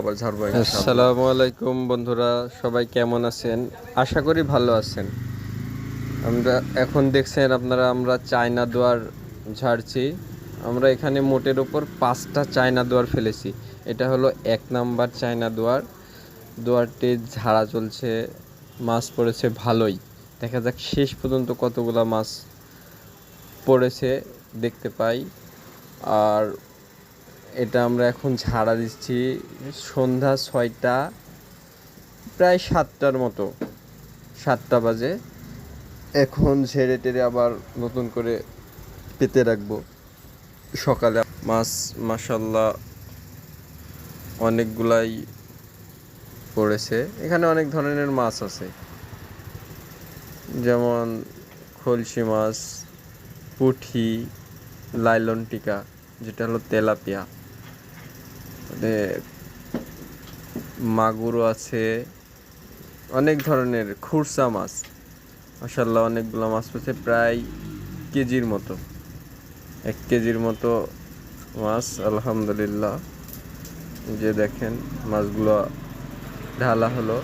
আসসালামু আলাইকুম বন্ধুরা, সবাই কেমন আছেন? আশা করি ভালো আছেন। আমরা এখন দেখছেন আপনারা, আমরা চায়না দুয়ার ঝাড়ছি। আমরা এখানে মোটের ওপর পাঁচটা চায়না দুয়ার ফেলেছি। এটা হলো এক নাম্বার চায়না দুয়ার। দুয়ারটি ঝাড়া চলছে, মাছ পড়েছে ভালোই। দেখা যাক শেষ পর্যন্ত কতগুলা মাছ পড়েছে, দেখতে পাই। আর এটা আমরা এখন ঝাড়া দিচ্ছি সন্ধ্যা ছয়টা, প্রায় সাতটার মতো। সাতটা বাজে। এখন ঝেড়ে টেড়ে আবার নতুন করে পেতে রাখব। সকালে মাছ মাসাল্লাহ অনেকগুলাই পড়েছে। এখানে অনেক ধরনের মাছ আছে। যেমন খলসি মাছ, পুঁঠি, লাইলন টিকা, যেটা হলো তেলাপিয়া। মানে মাগুরও আছে, অনেক ধরনের খুরসা মাছ। মাসাল্লাহ অনেকগুলো মাছ পেয়েছে প্রায় কেজির মতো। এক কেজির মতো মাছ, আলহামদুলিল্লাহ। যে দেখেন, মাছগুলো ঢালা হলো।